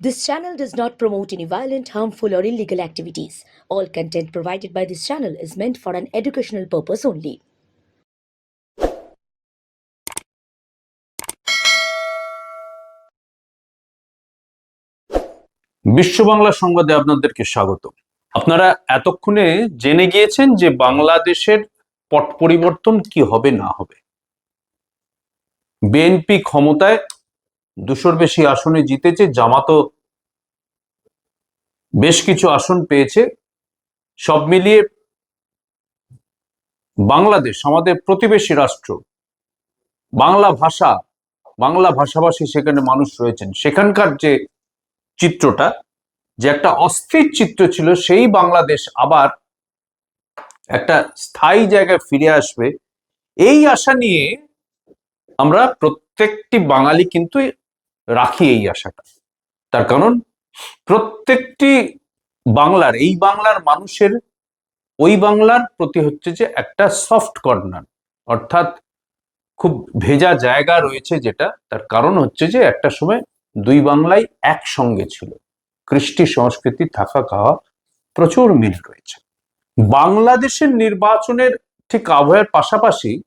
This channel does not promote any violent, harmful, or illegal activities. All content provided by this channel is meant for an educational purpose only. বিশ্ব বাংলা সংবাদে আপনাদেরকে স্বাগত আপনারা এতক্ষণে জেনে গিয়েছেন যে বাংলাদেশের পট পরিবর্তন কি হবে না হবে বিএনপি ক্ষমতায় দুশোর বেশি আসনে জিতেছে, জামাতও বেশ কিছু আসন পেয়েছে। সব মিলিয়ে বাংলাদেশ আমাদের প্রতিবেশী রাষ্ট্র। বাংলা ভাষা, বাংলা ভাষাভাষী সেখানে মানুষ রয়েছেন। সেখানকার যে চিত্রটা, যে একটা অস্থির চিত্র ছিল, সেই বাংলাদেশ আবার একটা স্থায়ী জায়গায় ফিরে আসবে। এই আশা নিয়ে আমরা প্রত্যেকটি বাঙালি কিন্তু রাখি এই আশাটা। তার কারণ, প্রত্যেকটি বাংলার, এই বাংলার মানুষের, ওই বাংলার প্রতি হচ্ছে যে একটা সফট কর্নার অর্থাৎ খুব ভেজা জায়গা রয়েছে যেটা, তার কারণ হচ্ছে যে একটা সময় দুই বাংলাই একসঙ্গে ছিল। কৃষ্টি সংস্কৃতি, থাকা খাওয়া, প্রচুর মিল রয়েছে। বাংলাদেশের নির্বাচনের ঠিক আবহের পাশাপাশি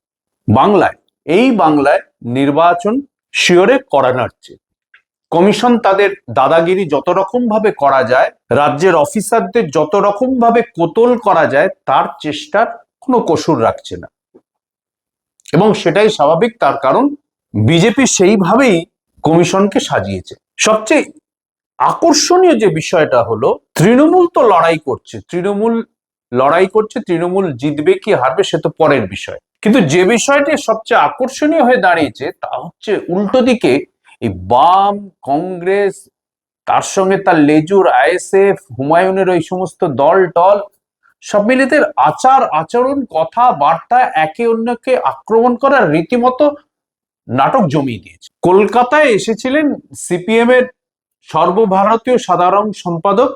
বাংলায়, এই বাংলায় নির্বাচন শিওরে করানোর চেয়ে কমিশন তাদের দাদাগিরি যত রকম ভাবে করা যায়, রাজ্যের অফিসারদের যত রকম ভাবে কোতল করা যায়, তার চেষ্টার কোনো কসুর রাখছে না। এবং সেটাই স্বাভাবিক, তার কারণ বিজেপি সেইভাবেই কমিশনকে সাজিয়েছে। সবচেয়ে আকর্ষণীয় যে বিষয়টা হলো, তৃণমূল তো লড়াই করছে, তৃণমূল লড়াই করছে, তৃণমূল জিতবে কি হারবে সে তো পরের বিষয়। কিন্তু যে বিষয়টি সবচেয়ে আকর্ষণীয় হয়ে দাঁড়িয়েছে, তা হচ্ছে উল্টো দিকে এই বাম কংগ্রেস, তার সঙ্গে তার লেজুর আইএসএফ, হুমায়ুনের ওই সমস্ত দল টল, সব মিলিয়ে আচার, আচরণ কথা বার্তা একে অন্যকে আক্রমণ করার রীতিমতো নাটক জমিয়ে দিয়েছে। কলকাতায় এসেছিলেন সিপিএম এর সর্বভারতীয় সাধারণ সম্পাদক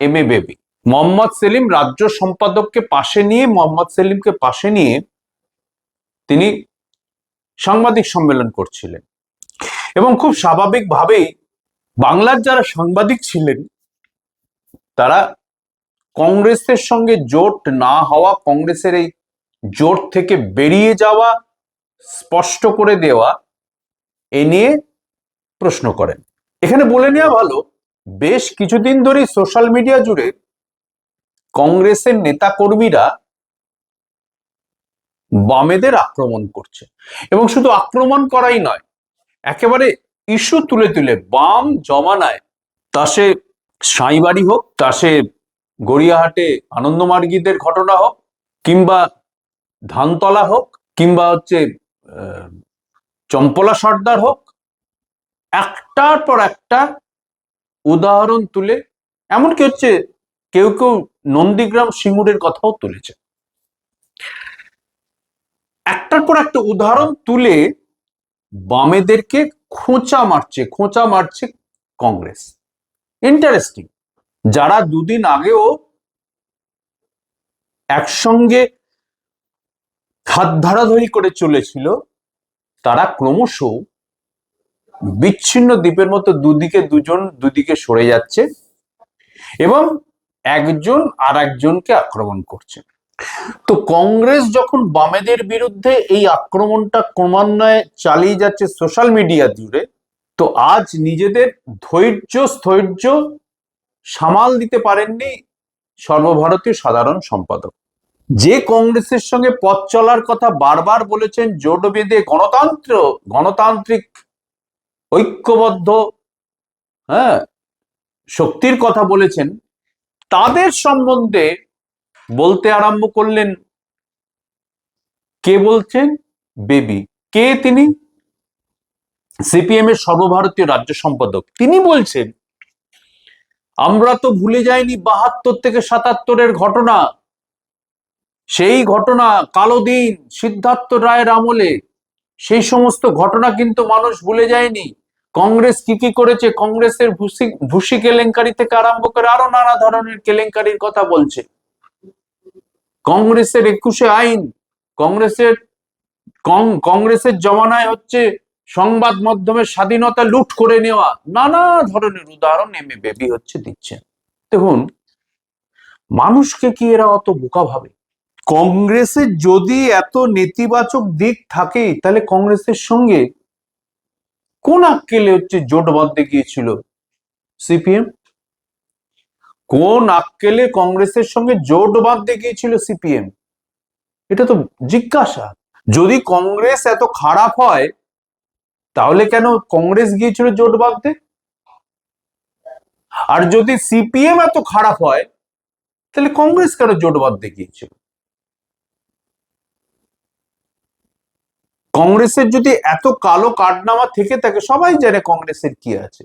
এম এ বেবি। মোহাম্মদ সেলিম রাজ্য সম্পাদককে পাশে নিয়ে, মোহাম্মদ সেলিমকে পাশে নিয়ে তিনি সাংবাদিক সম্মেলন করছিলেন। এবং খুব স্বাভাবিকভাবেই বাংলার যারা সাংবাদিক ছিলেন, তারা কংগ্রেসের সঙ্গে জোট না হওয়া, কংগ্রেসের এই জোট থেকে বেরিয়ে যাওয়া, স্পষ্ট করে দেওয়া, এ নিয়ে প্রশ্ন করেন। এখানে বলে নেওয়া ভালো, বেশ কিছুদিন ধরেই সোশ্যাল মিডিয়া জুড়ে কংগ্রেসের নেতা কর্মীরা বামেদের আক্রমণ করছে। এবং শুধু আক্রমণ করাই নয় একেবারে ইস্যু তুলে তুলে বাম জমানায়। তা সে সাঁইবাড়ি হোক, তা সে গড়িয়াহাটে আনন্দমার্গীদের ঘটনা হোক, কিংবা ধানতলা হোক, কিংবা হচ্ছে চম্পলা সর্দার হোক, একটার পর একটা উদাহরণ তুলে, এমনকি হচ্ছে কেউ কেউ নন্দীগ্রাম সিঙ্গুরের কথাও তুলেছে। একটার পর একটা উদাহরণ তুলে বামেদেরকে খোঁচা মারছে খোঁচা মারছে কংগ্রেস। ইন্টারেস্টিং যারা দুদিন আগেও একসঙ্গে হাত ধরাধরি করে চলেছিল, তারা ক্রমশ বিচ্ছিন্ন দ্বীপের মতো দুদিকে দুজন দুদিকে সরে যাচ্ছে এবং একজন আর একজনকে আক্রমণ করছে। তো কংগ্রেস যখন বামেদের বিরুদ্ধে এই আক্রমণটা ক্রমান্বয়ে চালিয়ে যাচ্ছে সোশ্যাল মিডিয়া জুড়ে, তো আজ নিজেদের ধৈর্য, স্থৈর্য সামাল দিতে পারেননি সর্বভারতীয় সাধারণ সম্পাদক। যে কংগ্রেসের সঙ্গে পথ চলার কথা বারবার বলেছেন জোট বেঁধে গণতন্ত্র, গণতান্ত্রিক, ঐক্যবদ্ধ হ্যাঁ শক্তির কথা বলেছেন, তাদের সম্বন্ধে বলতে আরম্ভ করলেন কে বলছেন? বেবি। কে তিনি? সিপিএম এর সর্বভারতীয় রাজ্য সম্পাদক। তিনি বলছেন, আমরা তো ভুলে যাইনি বাহাত্তর থেকে সাতাত্তরের ঘটনা। সেই ঘটনা কালো দিন, সিদ্ধার্থ রায়ের আমলে। সেই সমস্ত ঘটনা কিন্তু মানুষ ভুলে যায়নি। কংগ্রেস কি কি করেছে? কংগ্রেসের ভুসি ভুসি কেলেঙ্কারি থেকে আরম্ভ করে আরও নানা ধরনের কেলেঙ্কারির কথা বলছে। কংগ্রেসের একুশে আইন, কংগ্রেসের কংগ্রেসের জমানায় হচ্ছে সংবাদ মাধ্যমে স্বাধীনতা লুট করে নেওয়া, নানা ধরনের উদাহরণ এম এ বেবি হচ্ছে দিচ্ছেন দেখুন, মানুষকে কি এরা অত বোকা ভাবে? কংগ্রেসের যদি এত নেতিবাচক দিক থাকে, তাহলে কংগ্রেসের সঙ্গে কোন আক্কেলে হচ্ছে জোট বাঁধতে গিয়েছিল? সিপিএম কোন আক্কেলে কংগ্রেসের সঙ্গে জোট বাঁধতে গিয়েছিল সিপিএম? এটা তো জিজ্ঞাসা। যদি কংগ্রেস এত খারাপ হয়, তাহলে কেন কংগ্রেস গিয়েছিল জোট বাঁধতে আর যদি সিপিএম এত খারাপ হয়, তাহলে কংগ্রেস কেন জোট বাঁধতে গিয়েছিল? কংগ্রেসের যদি এত কালো কাঠনামা থেকে থাকে, সবাই জানে কংগ্রেসের কি আছে।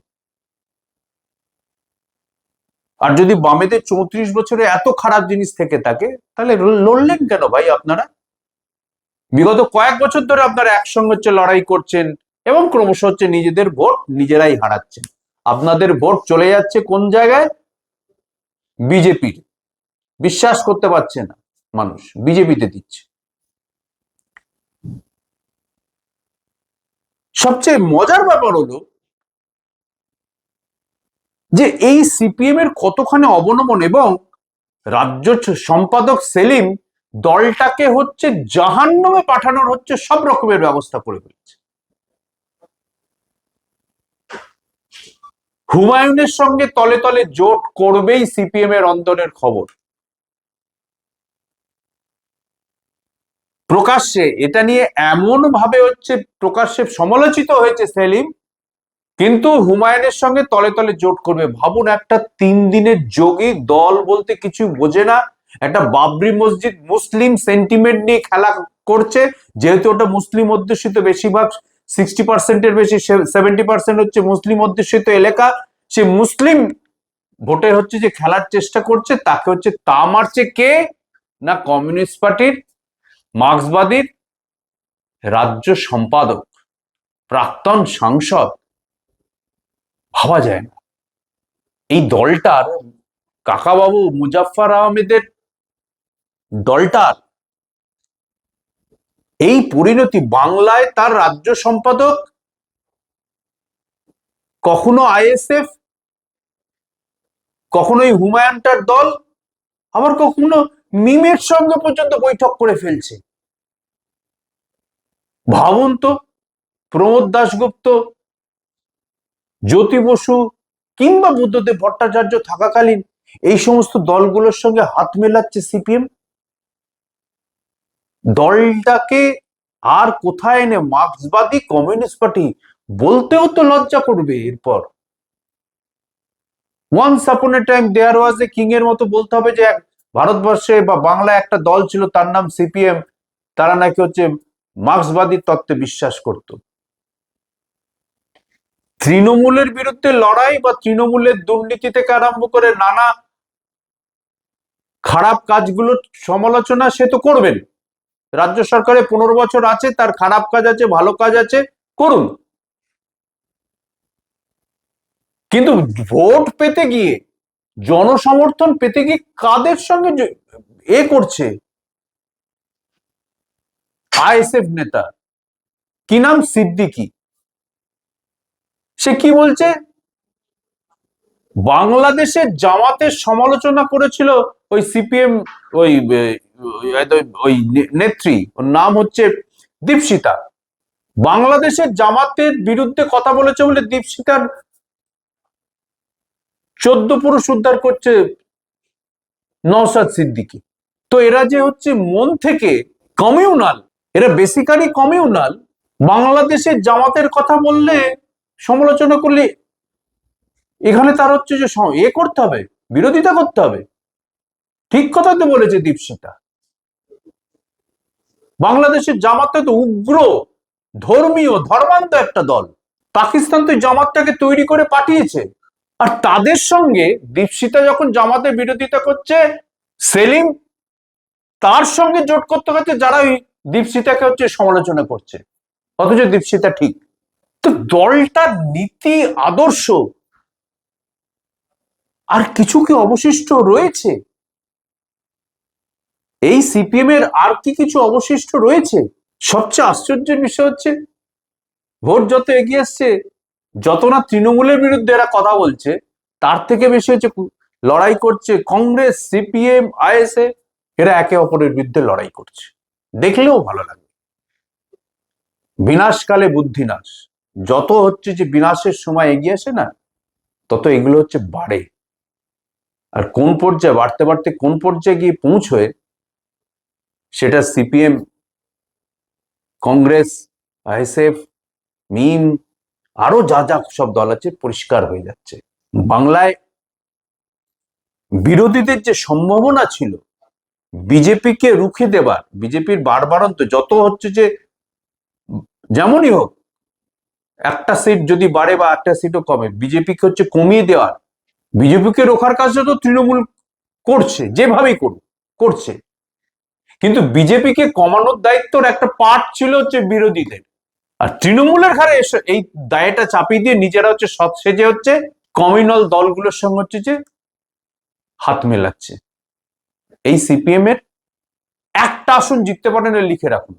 আর যদি বামেদের চৌত্রিশ বছরে এত খারাপ জিনিস থেকে থাকে, তাহলে লড়লেন কেন ভাই আপনারা? বিগত কয়েক বছর ধরে আপনারা একসঙ্গে হচ্ছে লড়াই করছেন এবং ক্রমশ হচ্ছে নিজেদের ভোট নিজেরাই হারাচ্ছেন। আপনাদের ভোট চলে যাচ্ছে কোন জায়গায়? বিজেপির। বিশ্বাস করতে পারছে না মানুষ, বিজেপিতে দিচ্ছে। সবচেয়ে মজার ব্যাপার হলো যে এই সিপিএম এর কতখানি অবনমন এবং রাজ্য সম্পাদক সেলিম দলটাকে হচ্ছে জাহান্নামে পাঠানোর হচ্ছে সব রকমের ব্যবস্থা করে ফেলেছে। হুমায়ুনের সঙ্গে তলে তলে জোট করবেই সিপিএম এর অন্তরের খবর। প্রকাশ্যে এটা নিয়ে এমন ভাবে হচ্ছে প্রকাশ্যে সমালোচিত হয়েছে সেলিম কিন্তু হুমায়ুনের সঙ্গে তলে তলে জোট করবে। ভাবুন, একটা তিন দিনের যোগী দল বলতে কিছু বোঝে না। একটা বাবরি মসজিদ মুসলিম সেন্টিমেন্ট নিয়ে খেলা করছে। যেহেতু ওটা মুসলিম অধ্যুষিত, বেশিরভাগ সিক্সটি পার্সেন্টের বেশি সেভেন্টি পার্সেন্ট হচ্ছে মুসলিম অধ্যুষিত এলাকা। সে মুসলিম ভোটে হচ্ছে যে খেলার চেষ্টা করছে, তাকে হচ্ছে তা মারছে কে? না কমিউনিস্ট পার্টির, মার্ক্সবাদীর রাজ্য সম্পাদক, প্রাক্তন সাংসদ ভাবা যায় না। এই দলটার কাকাবাবু মুজাফফর আহমেদের দলটার এই পরিণতি বাংলায় তার রাজ্য সম্পাদক, কখনো আইএসএফ কখনো এই হুমায়ুনটার দল, আবার কখনো মিমের সঙ্গে পর্যন্ত বৈঠক করে ফেলছে। ভাবুন তো, প্রমোদ দাশগুপ্ত জ্যোতি বসু কিংবা বুদ্ধদেব ভট্টাচার্য থাকাকালীন এই সমস্ত দলগুলোর সঙ্গে হাত মেলাচ্ছে সিপিএম? দলটাকে আর কোথায় এনে মার্ক্সবাদী কমিউনিস্ট পার্টি বলতেও তো লজ্জা করবে এরপর। Once upon A time there was a king এর মতো বলতে হবে যে ভারতবর্ষে বা বাংলায় একটা দল ছিল, তার নাম সিপিএম, তারা নাকি হচ্ছে মার্ক্সবাদী তত্ত্বে বিশ্বাস করত। তৃণমূলের বিরুদ্ধে লড়াই বা তৃণমূলের দুর্নীতি থেকে আরম্ভ করে নানা খারাপ কাজগুলোর সমালোচনা সে তো করবেন। রাজ্য সরকারে পনেরো বছর আছে, তার খারাপ কাজ আছে, ভালো কাজ আছে, করুন। কিন্তু ভোট পেতে গিয়ে, জনসমর্থন পেতে গিয়ে কাদের সঙ্গে এ করছে? আইএসএফ নেতা। কি নাম? সিদ্দিকি। সে কি বলছে? বাংলাদেশের জামাতের সমালোচনা করেছিল ওই সিপিএম, ওই, ওই- নেত্রী, ওর নাম হচ্ছে দীপশিতা। বাংলাদেশের জামাতের বিরুদ্ধে কথা বলেছে বলে দীপশিতার চোদ্দ পুরুষ উদ্ধার করছে নওসাদ সিদ্দিকি। তো এরা যে হচ্ছে মন থেকে কমিউনাল এরা বেসিক্যালি কমিউনাল বাংলাদেশের জামাতের কথা বললে সমালোচনা করলে এখানে তার হচ্ছে যে এ করতে হবে, বিরোধিতা করতে হবে। ঠিক কথা তো বলেছে দীপশিতা। বাংলাদেশের জামাতটা তো উগ্র, ধর্মীয় ধর্মান্ত একটা দল। পাকিস্তান তো জামাতটাকে তৈরি করে পাঠিয়েছে। আর তাদের সঙ্গে দীপশিতা যখন জামাতের বিরোধিতা করছে, সেলিম তার সঙ্গে জোট করতে করতে যারা ওই দীপশিতাকে হচ্ছে সমালোচনা করছে। অথচ দীপশিতা ঠিক। তো দলটার নীতি, আদর্শ আর কিছু কি অবশিষ্ট রয়েছে? এই সিপিএম এর আর কি কিছু অবশিষ্ট রয়েছে? সবচেয়ে আশ্চর্যের বিষয় হচ্ছে, ভোট যত এগিয়ে আসছে যত না তৃণমূলের বিরুদ্ধে এরা কথা বলছে, তার থেকে বেশি হচ্ছে লড়াই করছে কংগ্রেস সিপিএম আইএসএ এরা একে অপরের বিরুদ্ধে লড়াই করছে। দেখলেও ভালো লাগে বিনাশকালে বুদ্ধিনাশ। যত হচ্ছে যে বিনাশের সময় এগিয়ে আসে না, তত এগুলো হচ্ছে বাড়ে। আর কোন পর্যায়ে, বাড়তে বাড়তে কোন পর্যায়ে গিয়ে পৌঁছয়, সেটা সিপিএম, কংগ্রেস, আইএসএফ, মিম, আরও যা যা সব দল আছে পরিষ্কার হয়ে যাচ্ছে। বাংলায় বিরোধীদের যে সম্ভাবনা ছিল, বিজেপিকে রুখে দেবার, বিজেপির বারবারন্ত যত হচ্ছে যে, যেমনই হোক একটা সিট যদি বাড়ে বা একটা সিটও কমে, বিজেপিকে হচ্ছে কমিয়ে দেওয়ার বিজেপিকে রোখার কাজটা তো তৃণমূল করছে, যেভাবেই করুক, করছে। কিন্তু বিজেপিকে কমানোর দায়িত্বর একটা পার্ট ছিল হচ্ছে বিরোধীদের। আর তৃণমূলের ঘাড়ে এই দায়টা চাপিয়ে দিয়ে নিজেরা হচ্ছে সৎ সেজে হচ্ছে কমিউনাল দলগুলোর সঙ্গে হচ্ছে যে হাত মেলাচ্ছে। এই সিপিএম এর একটা আসন জিততে পারেন লিখে রাখুন।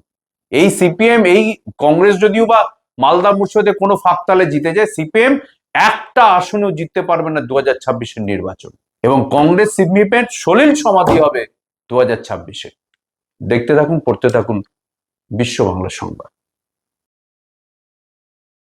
এই সিপিএম এই কংগ্রেস যদিও বা মালদা মুর্শিদে কোনো ফাঁকতালে জিতে যায় সিপিএম, একটা আসনেও জিততে পারবে না দু হাজার ছাব্বিশের নির্বাচন। এবং কংগ্রেস, সিপিএম সলিল সমাধি হবে দু হাজার ছাব্বিশে। দেখতে থাকুন, পড়তে থাকুন বিশ্ব বাংলা সংবাদ।